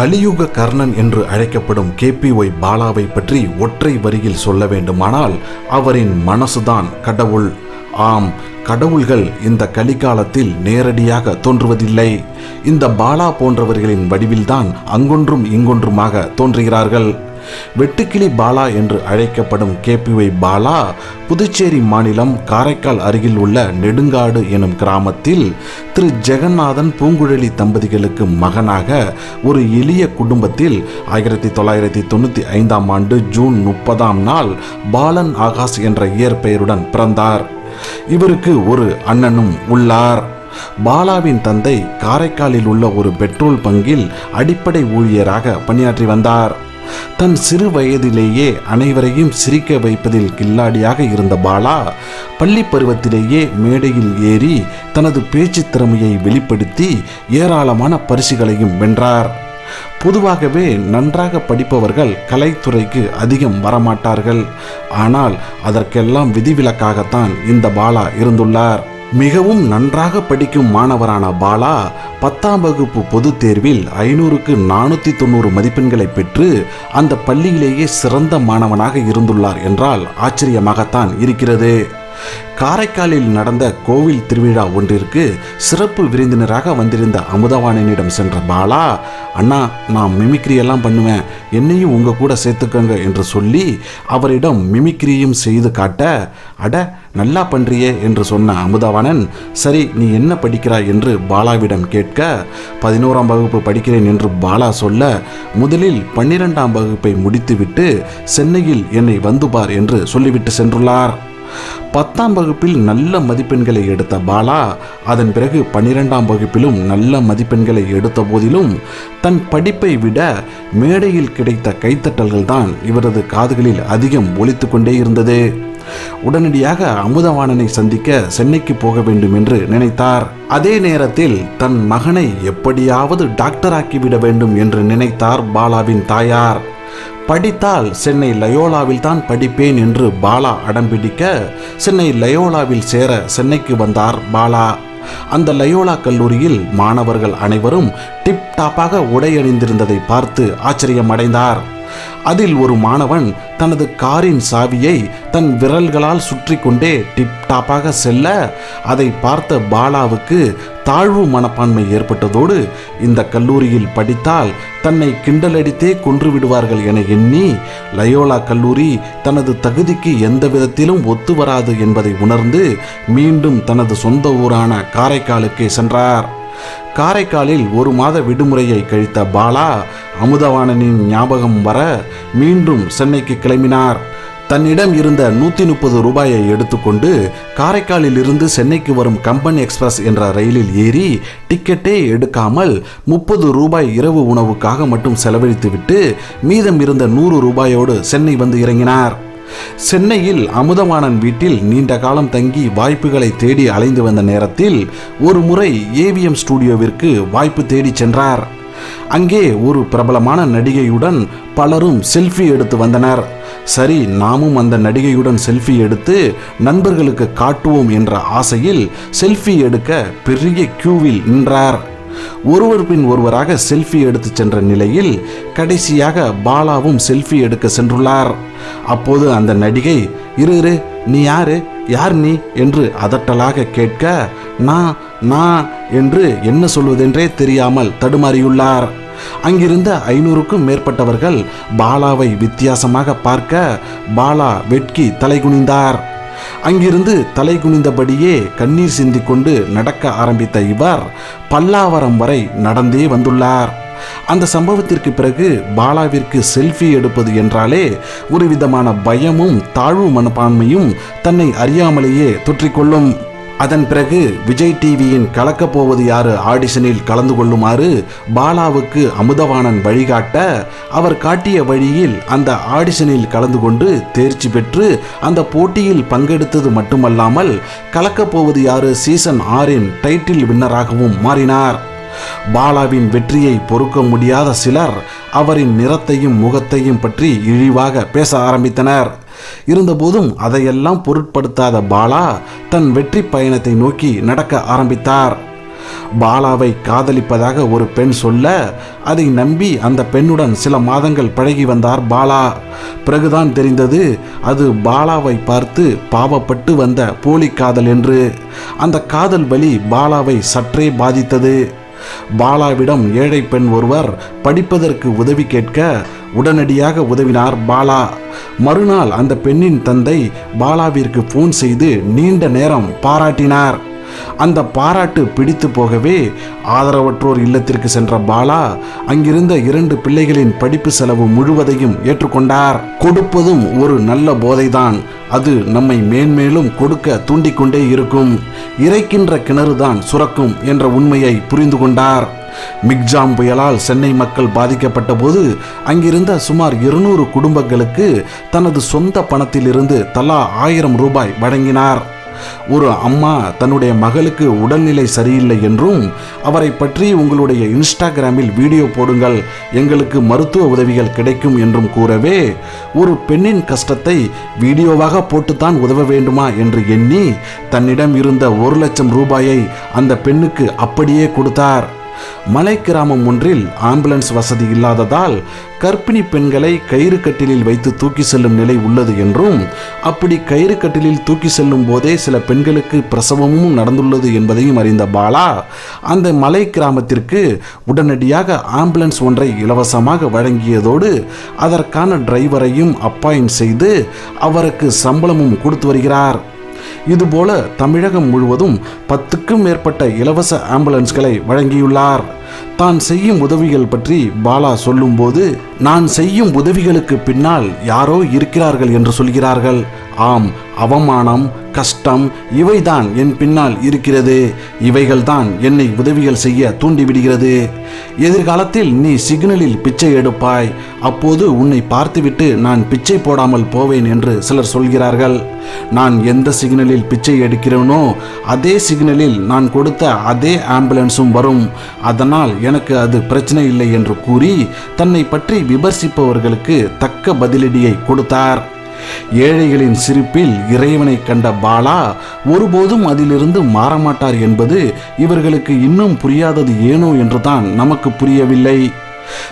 கலியுக கர்ணன் என்று அழைக்கப்படும் கேபிஒய் பாலாவை பற்றி ஒற்றை வரியில் சொல்ல வேண்டுமானால் அவரின் மனசுதான் கடவுள். ஆம் கடவுள்கள் இந்த கலிகாலத்தில் நேரடியாக தோன்றுவதில்லை. இந்த பாலா போன்றவர்களின் வடிவில்தான் அங்கொன்றும் இங்கொன்றுமாக தோன்றுகிறார்கள். வெட்டுக்கிளி பாலா என்று அழைக்கப்படும் கேபிஒய் பாலா புதுச்சேரி மாநிலம் காரைக்கால் அருகில் உள்ள நெடுங்காடு எனும் கிராமத்தில் திரு ஜெகநாதன் பூங்குழலி தம்பதிகளுக்கு மகனாக ஒரு எளிய குடும்பத்தில் ஆயிரத்தி தொள்ளாயிரத்தி தொண்ணூற்றி ஐந்தாம் ஆண்டு ஜூன் முப்பதாம் நாள் பாலன் ஆகாஷ் என்ற இயற்பெயருடன் பிறந்தார். இவருக்கு ஒரு அண்ணனும் உள்ளார். பாலாவின் தந்தை காரைக்காலில் உள்ள ஒரு பெட்ரோல் பங்கில் அடிப்படை ஊழியராக பணியாற்றி வந்தார். தன் சிறு வயதிலேயே அனைவரையும் சிரிக்க வைப்பதில் கில்லாடியாக இருந்த பாலா பள்ளி பருவத்திலேயே மேடையில் ஏறி தனது பேச்சு திறமையை வெளிப்படுத்தி ஏராளமான பரிசுகளையும் வென்றார். பொதுவாகவே நன்றாக படிப்பவர்கள் கலைத்துறைக்கு அதிகம் வரமாட்டார்கள். ஆனால் அதற்கெல்லாம் விதிவிலக்காகத்தான் இந்த பாலா இருந்துள்ளார். மிகவும் நன்றாக படிக்கும் மாணவரான பாலா பத்தாம் வகுப்பு பொதுத் தேர்வில் ஐநூறுக்கு நானூற்றி தொண்ணூறு மதிப்பெண்களை பெற்று அந்த பள்ளியிலேயே சிறந்த மாணவனாக இருந்துள்ளார் என்றால் ஆச்சரியமாகத்தான் இருக்கிறது. காரைக்காலில் நடந்த கோவில் திருவிழா ஒன்றிற்கு சிறப்பு விருந்தினராக வந்திருந்த அமுதவாணனிடம் சென்ற பாலா அண்ணா நான் மிமிக்ரி எல்லாம் பண்ணுவேன். என்னையும் உங்க கூட சேர்த்துக்கங்க என்று சொல்லி அவரிடம் மிமிக்ரியும் செய்து காட்ட அட நல்லா பண்றியே என்று சொன்ன அமுதவாணன் சரி நீ என்ன படிக்கிறாய்? என்று பாலாவிடம் கேட்க பதினோராம் வகுப்பு படிக்கிறேன் என்று பாலா சொல்ல முதலில் பன்னிரெண்டாம் வகுப்பை முடித்துவிட்டு சென்னையில் என்னை வந்து பார் என்று சொல்லிவிட்டு சென்றுள்ளார். பத்தாம் வகுப்பில் நல்ல மதிப்பெண்களை எடுத்த பாலா அதன் பிறகு பனிரெண்டாம் வகுப்பிலும் நல்ல மதிப்பெண்களை எடுத்த போதிலும் தன் படிப்பை விட மேடையில் கிடைத்த கைத்தட்டல்கள் தான் இவரது காதுகளில் அதிகம் ஒலித்து கொண்டே இருந்தது. உடனடியாக அமுதவாணனை சந்திக்க சென்னைக்கு போக வேண்டும் என்று நினைத்தார். அதே நேரத்தில் தன் மகனை எப்படியாவது டாக்டராக்கிவிட வேண்டும் என்று நினைத்தார் பாலாவின் தாயார். படித்தால் சென்னை லயோலாவில் தான் படிப்பேன் என்று பாலா அடம்பிடிக்க சென்னை லயோலாவில் சேர சென்னைக்கு வந்தார் பாலா. அந்த லயோலா கல்லூரியில் மாணவர்கள் அனைவரும் டிப் டாப்பாக உடை அணிந்திருந்ததை பார்த்து ஆச்சரியமடைந்தார். அதில் ஒரு மாணவன் தனது காரின் சாவியை தன் விரல்களால் சுற்றி கொண்டே டிப் டாப்பாக செல்ல அதை பார்த்த பாலாவுக்கு தாழ்வு மனப்பான்மை ஏற்பட்டதோடு இந்த கல்லூரியில் படித்தால் தன்னை கிண்டலடித்தே கொன்று விடுவார்கள் என எண்ணி லயோலா கல்லூரி தனது தகுதிக்கு எந்த விதத்திலும் ஒத்து வராது என்பதை உணர்ந்து மீண்டும் தனது சொந்த ஊரான காரைக்காலுக்கே சென்றார். காரைக்காலில் ஒரு மாத விடுமுறையை கழித்த பாலா அமுதவாணனின் ஞாபகம் வர மீண்டும் சென்னைக்கு கிளம்பினார். தன்னிடம் இருந்த நூற்றி முப்பது ரூபாயை எடுத்துக்கொண்டு காரைக்காலில் இருந்து சென்னைக்கு வரும் கம்பன் எக்ஸ்பிரஸ் என்ற ரயிலில் ஏறி டிக்கெட்டே எடுக்காமல் முப்பது ரூபாய் இரவு உணவுக்காக மட்டும் செலவழித்துவிட்டு மீதம் இருந்த நூறு ரூபாயோடு சென்னை வந்து இறங்கினார். சென்னையில் அமுதவாணன் வீட்டில் நீண்ட காலம் தங்கி வாய்ப்புகளை தேடி அலைந்து வந்த நேரத்தில் ஒரு முறை ஏவிஎம் ஸ்டுடியோவிற்கு வாய்ப்பு தேடி சென்றார். அங்கே ஒரு பிரபலமான நடிகையுடன் பலரும் செல்ஃபி எடுத்து வந்தனர். சரி நாமும் அந்த நடிகையுடன் செல்ஃபி எடுத்து நண்பர்களுக்கு காட்டுவோம் என்ற ஆசையில் செல்ஃபி எடுக்க பெரிய கியூவில் நின்றார். ஒருவர் பின் ஒருவராக செல்ஃபி எடுத்து சென்ற நிலையில் கடைசியாக பாலாவும் செல்ஃபி எடுக்க சென்றுள்ளார். அப்போது அந்த நடிகை இரு இரு நீ யாரு? யார் நீ? என்று அதட்டலாக கேட்க நான் நான் என்று என்ன சொல்வதென்றே தெரியாமல் தடுமாறியுள்ளார். அங்கிருந்த ஐநூறுக்கும் மேற்பட்டவர்கள் பாலாவை வித்தியாசமாக பார்க்க பாலா வெட்கி தலைகுனிந்தார். அங்கிருந்து தலை குனிந்தபடியே கண்ணீர் சிந்திக்கொண்டு நடக்க ஆரம்பித்த இவர் பல்லாவரம் வரை நடந்தே வந்துள்ளார். அந்த சம்பவத்திற்கு பிறகு பாலாவிற்கு செல்ஃபி எடுப்பது என்றாலே ஒரு விதமான பயமும் தாழ்வு மனப்பான்மையும் தன்னை அறியாமலேயே தொற்றிக்கொள்ளும். அதன் பிறகு விஜய் டிவியின் கலக்கப் போவது யாரு ஆடிஷனில் கலந்து கொள்ளுமாறு பாலாவுக்கு அமுதவாணன் வழிகாட்ட அவர் காட்டிய வழியில் அந்த ஆடிஷனில் கலந்து கொண்டு தேர்ச்சி பெற்று அந்த போட்டியில் பங்கெடுத்தது மட்டுமல்லாமல் கலக்கப் போவது யாரு சீசன் ஆறின் டைட்டில் வின்னராகவும் மாறினார். பாலாவின் வெற்றியை பொறுக்க முடியாத சிலர் அவரின் நிறத்தையும் முகத்தையும் பற்றி இழிவாக பேச ஆரம்பித்தனர். இருந்தபோதும் அதையெல்லாம் பொருட்படுத்தாத பாலா தன் வெற்றி பயணத்தை நோக்கி நடக்க ஆரம்பித்தார். பாலாவை காதலிப்பதாக ஒரு பெண் சொல்ல அதை நம்பி அந்த பெண்ணுடன் சில மாதங்கள் பழகி வந்தார் பாலா. பிறகுதான் தெரிந்தது அது பாலாவை பார்த்து பாவப்பட்டு வந்த போலி காதல் என்று. அந்த காதல் வழி பாலாவை சற்றே பாதித்தது. பாலாவிடம் ஏழை பெண் ஒருவர் படிப்பதற்கு உதவி கேட்க உடனடியாக உதவினார் பாலா. மறுநாள் அந்த பெண்ணின் தந்தை பாலாவிற்கு ஃபோன் செய்து நீண்ட நேரம் பாராட்டினார். அந்த பாராட்டு பிடித்து போகவே ஆதரவற்றோர் இல்லத்திற்கு சென்ற பாலா அங்கிருந்த இரண்டு பிள்ளைகளின் படிப்பு செலவு முழுவதையும் ஏற்றுக்கொண்டார். கொடுப்பதும் ஒரு நல்ல போதைதான். அது நம்மை மேன்மேலும் கொடுக்க தூண்டிக்கொண்டே இருக்கும். இறைக்கின்ற கிணறுதான் சுரக்கும் என்ற உண்மையை புரிந்து கொண்டார். மிக்ஜாம் புயலால் சென்னை மக்கள் பாதிக்கப்பட்ட போது அங்கிருந்த சுமார் இருநூறு குடும்பங்களுக்கு தனது சொந்த பணத்திலிருந்து தலா ஆயிரம் ரூபாய் வழங்கினார். ஒரு அம்மா தன்னுடைய மகளுக்கு உடல்நிலை சரியில்லை என்றும் அவரை பற்றி உங்களுடைய இன்ஸ்டாகிராமில் வீடியோ போடுங்கள் எங்களுக்கு மருத்துவ உதவிகள் கிடைக்கும் என்றும் கூறவே ஒரு பெண்ணின் கஷ்டத்தை வீடியோவாக போட்டுத்தான் உதவ வேண்டுமா என்று எண்ணி தன்னிடம் இருந்த ஒரு லட்சம் ரூபாயை அந்த பெண்ணுக்கு அப்படியே கொடுத்தார். மலை கிராமம் ஒன்றில் ஆம்புலன்ஸ் வசதி இல்லாததால் கர்ப்பிணி பெண்களை கயிறு கட்டிலில் வைத்து தூக்கி செல்லும் நிலை உள்ளது என்றும் அப்படி கயிறு கட்டிலில் தூக்கி செல்லும் போதே சில பெண்களுக்கு பிரசவமும் நடந்துள்ளது என்பதையும் அறிந்த பாலா அந்த மலை கிராமத்திற்கு உடனடியாக ஆம்புலன்ஸ் ஒன்றை இலவசமாக வழங்கியதோடு அதற்கான டிரைவரையும் அப்பாயின் செய்து அவருக்கு சம்பளமும் கொடுத்து வருகிறார். இதுபோல தமிழகம் முழுவதும் பத்துக்கும் மேற்பட்ட இலவச ஆம்புலன்ஸ்களை வழங்கியுள்ளார். தான் செய்யும் உதவிகள் பற்றி பாலா சொல்லும்போது நான் செய்யும் உதவிகளுக்கு பின்னால் யாரோ இருக்கிறார்கள் என்று சொல்கிறார்கள். ஆம் அவமானம் கஷ்டம் இவைதான் என் பின்னால் இருக்கிறது. இவைகள்தான் என்னை உதவிகள் செய்ய தூண்டிவிடுகிறது. எதிர்காலத்தில் நீ சிக்னலில் பிச்சை எடுப்பாய். அப்போது உன்னை பார்த்துவிட்டு நான் பிச்சை போடாமல் போவேன் என்று சிலர் சொல்கிறார்கள். நான் எந்த சிக்னலில் பிச்சை எடுக்கிறேனோ அதே சிக்னலில் நான் கொடுத்த அதே ஆம்புலன்ஸும் வரும். அதனால் எனக்கு அது பிரச்சனை இல்லை என்று கூறி தன்னை பற்றி விமர்சிப்பவர்களுக்கு தக்க பதிலடியை கொடுத்தார். ஏழைகளின் சிரிப்பில் இறைவனை கண்ட பாலா ஒருபோதும் அதிலிருந்து மாறமாட்டார் என்பது இவர்களுக்கு இன்னும் புரியாதது ஏனோ என்றுதான் நமக்கு புரியவில்லை.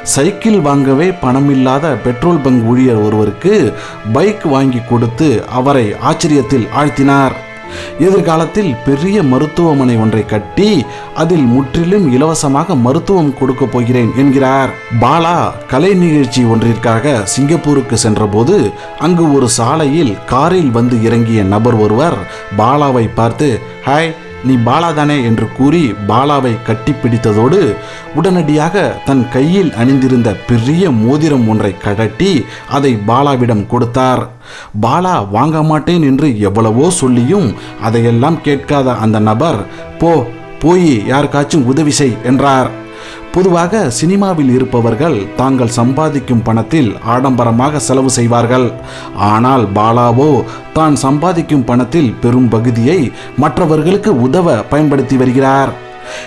சைக்கிள் வாங்கவே பணமில்லாத பெட்ரோல் பங்க் ஊழியர் ஒருவருக்கு பைக் வாங்கி கொடுத்து அவரை ஆச்சரியத்தில் ஆழ்த்தினார். எதிர்காலத்தில் பெரிய மருத்துவமனை ஒன்றை கட்டி அதில் முற்றிலும் இலவசமாக மருத்துவம் கொடுக்க போகிறேன் என்கிறார். பாலா கலை நிகழ்ச்சி ஒன்றிற்காக சிங்கப்பூருக்கு சென்றபோது அங்கு ஒரு சாலையில் காரில் வந்து இறங்கிய நபர் ஒருவர் பாலாவை பார்த்து ஹாய் நீ பாலா தானே என்று கூறி பாலாவை கட்டிப்பிடித்ததோடு உடனடியாக தன் கையில் அணிந்திருந்த பெரிய மோதிரம் ஒன்றை கழட்டி அதை பாலாவிடம் கொடுத்தார். பாலா வாங்க மாட்டேன் என்று எவ்வளவோ சொல்லியும் அதையெல்லாம் கேட்காத அந்த நபர் போ போய் யாருக்காச்சும் உதவி செய் என்றார். பொதுவாக சினிமாவில் இருப்பவர்கள் தாங்கள் சம்பாதிக்கும் பணத்தில் ஆடம்பரமாக செலவு செய்வார்கள். ஆனால் பாலாவோ தான் சம்பாதிக்கும் பணத்தில் பெரும் பகுதியை மற்றவர்களுக்கு உதவ பயன்படுத்தி வருகிறார்.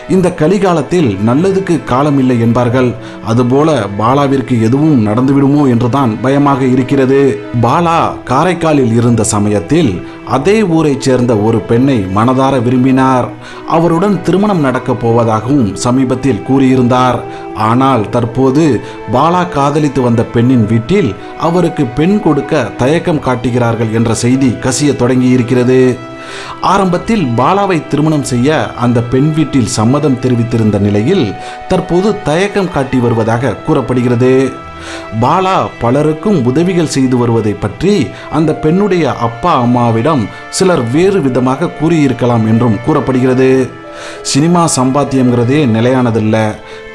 இந்த கலிகாலத்தில் நல்லதுக்கு காலமில்லை என்பார்கள். அதுபோல பாலாவிற்கு எதுவும் நடந்துவிடுமோ என்றுதான் பயமாக இருக்கிறது. பாலா காரைக்காலில் இருந்த சமயத்தில் அதே ஊரைச் சேர்ந்த ஒரு பெண்ணை மனதார விரும்பினார். அவருடன் திருமணம் நடக்கப் போவதாகவும் சமீபத்தில் கூறியிருந்தார். ஆனால் தற்போது பாலா காதலித்து வந்த பெண்ணின் வீட்டில் அவருக்கு பெண் கொடுக்க தயக்கம் காட்டுகிறார்கள் என்ற செய்தி கசிய தொடங்கியிருக்கிறது. ஆரம்பத்தில் பாலாவை திருமணம் செய்ய அந்த பெண் வீட்டில் சம்மதம் தெரிவித்திருந்த நிலையில் தற்போது தயக்கம் காட்டி வருவதாக கூறப்படுகிறது. பாலா பலருக்கும் உதவிகள் செய்து வருவதை பற்றி அந்த பெண்ணுடைய அப்பா அம்மாவிடம் சிலர் வேறு விதமாக கூறியிருக்கலாம் என்றும் கூறப்படுகிறது. சினிமா சம்பாத்தியங்கிறதே நிலையானதில்லை.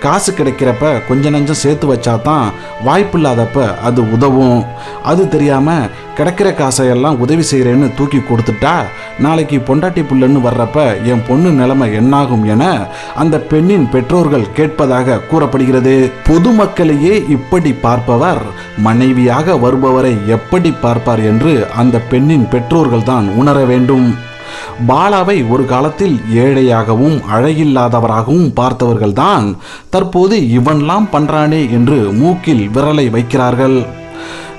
காசு கிடைக்கிறப்ப கொஞ்ச நஞ்சம் சேர்த்து வச்சா தான் வாய்ப்பு இல்லாதப்ப அது உதவும். அது தெரியாமல் கிடைக்கிற காசையெல்லாம் உதவி செய்கிறேன்னு தூக்கி கொடுத்துட்டா நாளைக்கு பொண்டாட்டி புள்ளன்னு வர்றப்ப என் பொண்ணு நிலைமை என்னாகும் என அந்த பெண்ணின் பெற்றோர்கள் கேட்பதாக கூறப்படுகிறது. பொதுமக்களையே இப்படி பார்ப்பவர் மனைவியாக வருபவரை எப்படி பார்ப்பார் என்று அந்த பெண்ணின் பெற்றோர்கள் தான் உணர வேண்டும். பாலாவை ஒரு காலத்தில் ஏழையாகவும் அழகில்லாதவராகவும் பார்த்தவர்கள்தான் தற்போது இவன்லாம் பண்றானே என்று மூக்கில் விரலை வைக்கிறார்கள்.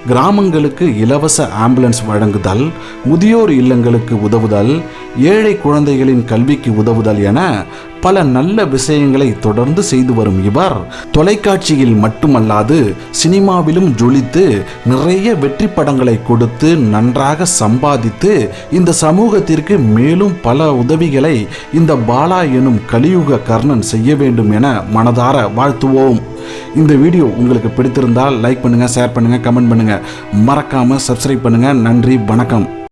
கிராமங்களுக்கு இலவச ஆம்புலன்ஸ் வழங்குதல் முதியோர் இல்லங்களுக்கு உதவுதல் ஏழை குழந்தைகளின் கல்விக்கு உதவுதல் என பல நல்ல விஷயங்களை தொடர்ந்து செய்து வரும் இவர். தொலைக்காட்சியில் மட்டுமல்லாது சினிமாவிலும் ஜொலித்து நிறைய வெற்றி படங்களை கொடுத்து நன்றாக சம்பாதித்து இந்த சமூகத்திற்கு மேலும் பல உதவிகளை இந்த பாலா எனும் கலியுக கர்ணன் செய்ய வேண்டும் என மனதார வாழ்த்துவோம். இந்த வீடியோ உங்களுக்கு பிடித்திருந்தால் லைக் பண்ணுங்க ஷேர் பண்ணுங்க கமெண்ட் பண்ணுங்க. மறக்காம சப்ஸ்கிரைப் பண்ணுங்க. நன்றி வணக்கம்.